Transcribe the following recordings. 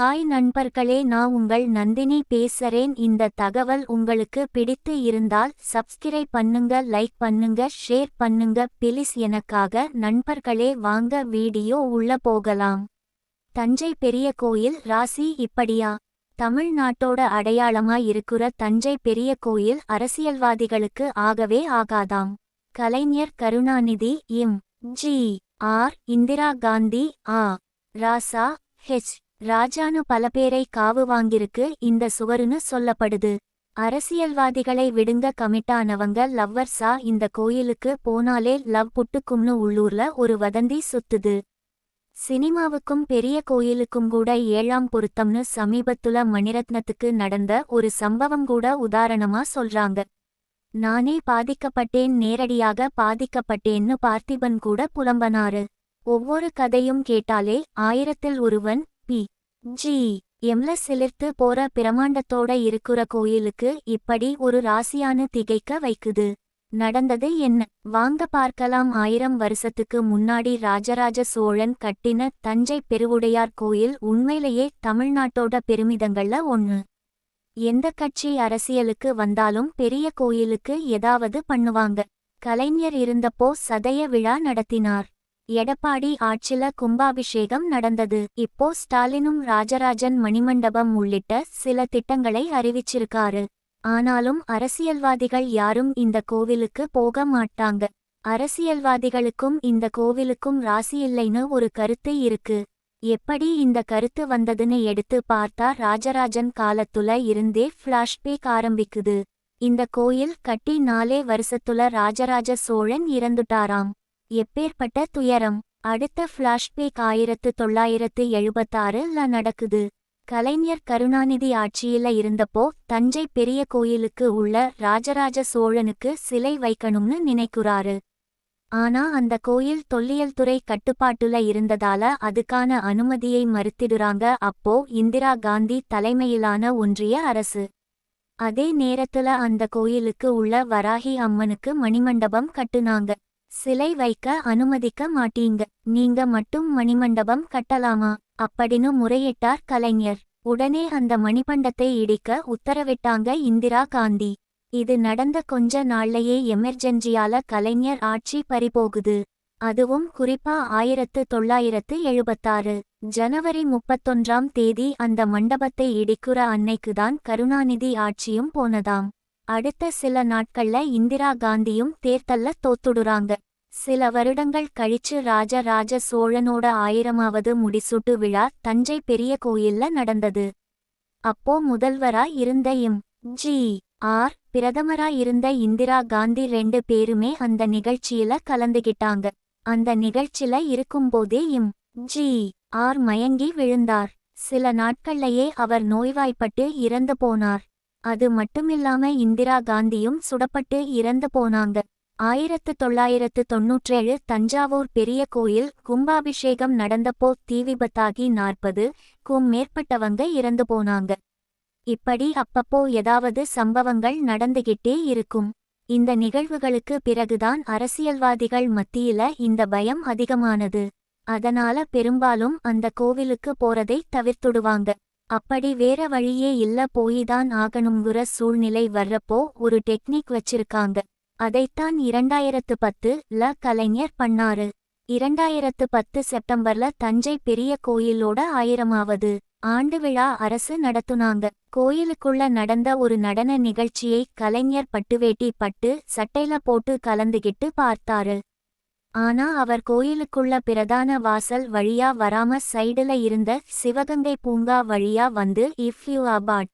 Hi நண்பர்களே நான் உங்கள் நந்தினி பேசுறேன். இந்த தகவல் உங்களுக்கு பிடித்து இருந்தால் சப்ஸ்கிரைப் பண்ணுங்க லைக் பண்ணுங்க ஷேர் பண்ணுங்க. பிலிஸ் எனக்காக நண்பர்களே வாங்க வீடியோ உள்ள போகலாம். தஞ்சை பெரிய கோயில் ராசி இப்படியா? தமிழ்நாட்டோட அடையாளமா இருக்கிற தஞ்சை பெரிய கோயில் அரசியல்வாதிகளுக்கு ஆகவே ஆகாதாம். Kalaignar Karunanidhi M G. R. Indira Gandhi A. Raja H. ராஜானு பல பேரை காவு வாங்கிருக்கு இந்த சுவருன்னு சொல்லப்படுது. அரசியல்வாதிகளை விடுங்க கமிட்டானவங்க லவ்வர்ஸா இந்த கோயிலுக்கு போனாலே லவ் புட்டுக்கும்னு உள்ளூர்ல ஒரு வதந்தி சுத்துது. சினிமாவுக்கும் பெரிய கோயிலுக்கும் கூட ஏழாம் பொருத்தம்னு சமீபத்துல மணிரத்னத்துக்கு நடந்த ஒரு சம்பவம் கூட உதாரணமா சொல்றாங்க. நானே பாதிக்கப்பட்டேன் நேரடியாக பாதிக்கப்பட்டேன்னு பார்த்திபன் கூட புலம்பனாரு. ஒவ்வொரு கதையும் கேட்டாலே ஆயிரத்தில் ஒருவன் பி. ஜி. எம்ல சிலிர்த்து போற பிரமாண்டத்தோட இருக்குற கோயிலுக்கு இப்படி ஒரு ராசியான திகைக்க வைக்குது. நடந்தது என்ன? வாங்க பார்க்கலாம். ஆயிரம் வருஷத்துக்கு முன்னாடி ராஜராஜ சோழன் கட்டின தஞ்சை பெருவுடையார் கோயில் உண்மையிலேயே தமிழ்நாட்டோட பெருமிதங்கள்ல ஒண்ணு. எந்த கட்சி அரசியலுக்கு வந்தாலும் பெரிய கோயிலுக்கு ஏதாவது பண்ணுவாங்க. கலைஞர் இருந்தப்போ சதய விழா நடத்தினார். எடப்பாடி ஆட்சில கும்பாபிஷேகம் நடந்தது. இப்போ ஸ்டாலினும் ராஜராஜன் மணிமண்டபம் உள்ளிட்ட சில திட்டங்களை அறிவிச்சிருக்காரு. ஆனாலும் அரசியல்வாதிகள் யாரும் இந்த கோவிலுக்கு போக மாட்டாங்க. அரசியல்வாதிகளுக்கும் இந்த கோவிலுக்கும் ராசி இல்லைன்னு ஒரு கருத்து இருக்கு. எப்படி இந்த கருத்து வந்ததுன்னு எடுத்து பார்த்தா ராஜராஜன் காலத்துல இருந்தே ஃப்ளாஷ்பேக் ஆரம்பிக்குது. இந்த கோயில் கட்டி நாலே வருஷத்துல ராஜராஜ சோழன் இறந்துட்டாராம். எப்பேற்பட்ட துயரம். அடுத்த ஃப்ளாஷ்பேக் ஆயிரத்து தொள்ளாயிரத்து எழுபத்தாறுல நடக்குது. கலைஞர் கருணாநிதி ஆட்சியில இருந்தப்போ தஞ்சை பெரிய கோயிலுக்கு உள்ள ராஜராஜ சோழனுக்கு சிலை வைக்கணும்னு நினைக்கிறாரு. ஆனா அந்த கோயில் தொல்லியல் துறை கட்டுப்பாட்டுல இருந்ததால அதுக்கான அனுமதியை மறுத்திடுறாங்க அப்போ இந்திரா காந்தி தலைமையிலான ஒன்றிய அரசு. அதே நேரத்துல அந்த கோயிலுக்கு உள்ள வராகி அம்மனுக்கு மணிமண்டபம் கட்டுனாங்க. சிலை வைக்க அனுமதிக்க மாட்டீங்க. நீங்க மட்டும் மணிமண்டபம் கட்டலாமா? அப்படின்னு முறையிட்டார் கலைஞர். உடனே அந்த மணிமண்டத்தை இடிக்க உத்தரவிட்டாங்க இந்திரா காந்தி. இது நடந்த கொஞ்ச நாள்லயே எமர்ஜென்சியால கலைஞர் ஆட்சி பறிபோகுது. அதுவும் குறிப்பா ஆயிரத்து தொள்ளாயிரத்து எழுபத்தாறு. ஜனவரி முப்பத்தொன்றாம் தேதி அந்த மண்டபத்தை இடிக்குற அன்னைக்குதான் கருணாநிதி ஆட்சியும் போனதாம். அடுத்த சில நாட்கள்ல இந்திரா காந்தியும் தேர்தல்ல தோத்துடுறாங்க. சில வருடங்கள் கழிச்சு ராஜராஜ சோழனோட ஆயிரமாவது முடிசூட்டு விழா தஞ்சை பெரிய கோயில்ல நடந்தது. அப்போ முதல்வரா இருந்த எம். ஜி. ஆர். பிரதமரா இருந்த இந்திரா காந்தி ரெண்டு பேருமே அந்த நிகழ்ச்சியில கலந்துகிட்டாங்க. அந்த நிகழ்ச்சில இருக்கும்போதே எம். ஜி. ஆர். மயங்கி விழுந்தார். சில நாட்கள்லயே அவர் நோய்வாய்ப்பட்டு இறந்து போனார். அது மட்டுமில்லாம இந்திரா காந்தியும் சுடப்பட்டு இறந்து போனாங்க. ஆயிரத்து தொள்ளாயிரத்து தொன்னூற்றேழு தஞ்சாவூர் பெரிய கோயில் கும்பாபிஷேகம் நடந்தப்போ தீ விபத்தாகி நாற்பது க்கும் மேற்பட்டவங்க இறந்து போனாங்க. இப்படி அப்பப்போ ஏதாவது சம்பவங்கள் நடந்துகிட்டே இருக்கும். இந்த நிகழ்வுகளுக்கு பிறகுதான் அரசியல்வாதிகள் மத்தியில இந்த பயம் அதிகமானது. அதனால பெரும்பாலும் அந்த கோவிலுக்கு போறதை தவிர்த்துடுவாங்க. அப்படி வேற வழியே இல்ல போய்தான் ஆகணுங்கிற சூழ்நிலை வர்றப்போ ஒரு டெக்னிக் வச்சிருக்காங்க. அதைத்தான் இரண்டாயிரத்து பத்து ல கலைஞர் பண்ணாரு. இரண்டாயிரத்து பத்து செப்டம்பர்ல தஞ்சை பெரிய கோயிலோட ஆயிரமாவது ஆண்டு விழா அரசு நடத்துனாங்க. கோயிலுக்குள்ள நடந்த ஒரு நடன நிகழ்ச்சியை கலைஞர் பட்டுவேட்டி பட்டு சட்டையில போட்டு கலந்துகிட்டு பார்த்தாரு. ஆனா அவர் கோயிலுக்குள்ள பிரதான வாசல் வழியா வராம சைடுல இருந்த சிவகங்கை பூங்கா வழியா வந்து இஃப் யூ அபாட்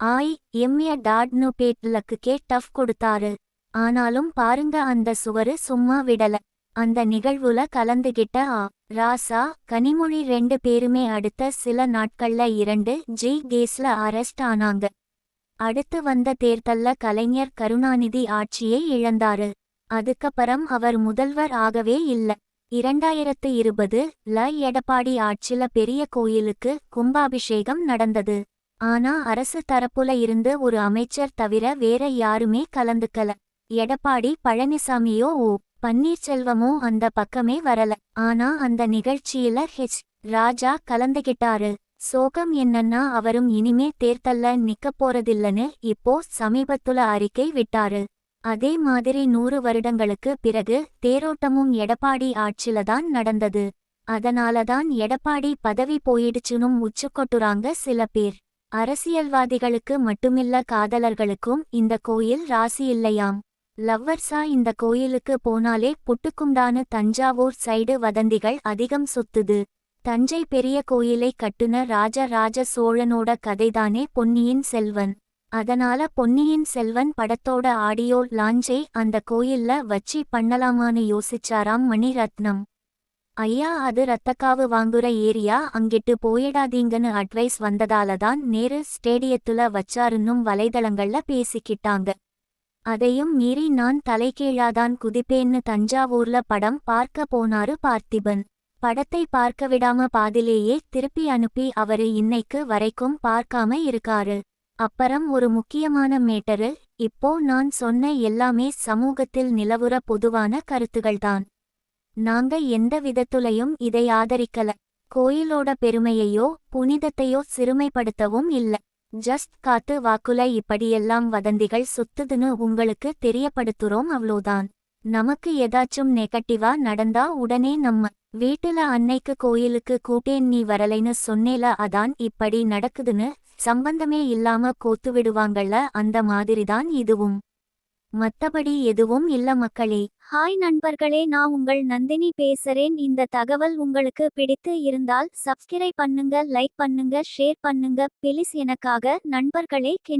ஆய் எம்ய டாட்னு பேட்லக்குக்கே டஃப் கொடுத்தாரு. ஆனாலும் பாருங்க அந்த சுவரு சும்மா விடல. அந்த நிகழ்வுல கலந்துகிட்ட ஆ ராசா கனிமொழி ரெண்டு பேருமே அடுத்த சில நாட்கள்ல இரண்டு ஜி கேஸ்ல அரெஸ்ட் ஆனாங்க. அடுத்து வந்த தேர்தல்ல கலைஞர் கருணாநிதி ஆட்சியை இழந்தாரு. அதுக்கப்புறம் அவர் முதல்வர் ஆகவே இல்ல. இரண்டாயிரத்து இருபது ல எடப்பாடி ஆட்சில பெரிய கோயிலுக்கு கும்பாபிஷேகம் நடந்தது. ஆனா அரசு தரப்புல இருந்து ஒரு அமைச்சர் தவிர வேற யாருமே கலந்துக்கல. எடப்பாடி பழனிசாமியோ ஓ பன்னீர்செல்வமோ அந்த பக்கமே வரல. ஆனா அந்த நிகழ்ச்சியில ஹெச். ராஜா கலந்துகிட்டாரு. சோகம் என்னன்னா அவரும் இனிமே தேர்தல்ல நிக்கப் போறதில்லன்னு இப்போ சமீபத்துல அறிக்கை விட்டாரு. அதே மாதிரி நூறு வருடங்களுக்கு பிறகு தேரோட்டமும் எடப்பாடி ஆட்சில தான் நடந்தது. அதனாலதான் எடப்பாடி பதவி போயிடுச்சுனும் உச்சுக்கொட்டுறாங்க சில பேர். அரசியல்வாதிகளுக்கு மட்டுமில்ல காதலர்களுக்கும் இந்த கோயில் ராசி இல்லையாம். லவ்வர்ஸா இந்த கோயிலுக்கு போனாலே புட்டுக்குண்டான தஞ்சாவூர் சைடு வதந்திகள் அதிகம் சுத்துது. தஞ்சை பெரிய கோயிலை கட்டுன ராஜ ராஜ சோழனோட கதைதானே பொன்னியின் செல்வன். அதனால பொன்னியின் செல்வன் படத்தோட ஆடியோ லாஞ்சை அந்த கோயில்ல வச்சி பண்ணலாமான்னு யோசிச்சாராம் மணிரத்னம். ஐயா அது ரத்தக்காவு வாங்குற ஏரியா அங்கிட்டு போயிடாதீங்கன்னு அட்வைஸ் வந்ததால தான் நேரு ஸ்டேடியத்துல வச்சாருன்னும் வலைதளங்கள்ல பேசிக்கிட்டாங்க. அதையும் மீறி நான் தலைகீழாதான் குதிப்பேன்னு தஞ்சாவூர்ல படம் பார்க்க போனாரு பார்த்திபன். படத்தை பார்க்க விடாம பாதிலேயே திருப்பி அனுப்பி அவரு இன்னைக்கு வரைக்கும் பார்க்காம இருக்காரு. அப்புறம் ஒரு முக்கியமான மேட்டரு இப்போ நான் சொன்ன எல்லாமே சமூகத்தில் நிலவுற பொதுவான கருத்துகள்தான். நாங்க எந்த விதத்துலயும் இதை ஆதரிக்கல. கோயிலோட பெருமையையோ புனிதத்தையோ சிறுமைப்படுத்தவும் இல்ல. ஜஸ்ட் காத்து வாக்குல இப்படியெல்லாம் வதந்திகள் சுத்துதுன்னு உங்களுக்கு தெரியப்படுத்துறோம் அவ்ளோதான். நமக்கு ஏதாச்சும் நெகட்டிவா நடந்தா உடனே நம்ம வீட்டுல அன்னைக்கு கோயிலுக்கு கூட்டேன் நீ வரலைன்னு சொன்னேல அதான் இப்படி நடக்குதுன்னு சம்பந்தமே இல்லாம கோத்து விடுவாங்கள்ல அந்த மாதிரிதான் இதுவும். மத்தபடி எதுவும் இல்ல மக்களே. ஹாய் நண்பர்களே நான் உங்கள் நந்தினி பேசுறேன். இந்த தகவல் உங்களுக்கு பிடித்து இருந்தால் சப்ஸ்கிரைப் பண்ணுங்க லைக் பண்ணுங்க ஷேர் பண்ணுங்க. பிளீஸ் எனக்காக நண்பர்களே கென்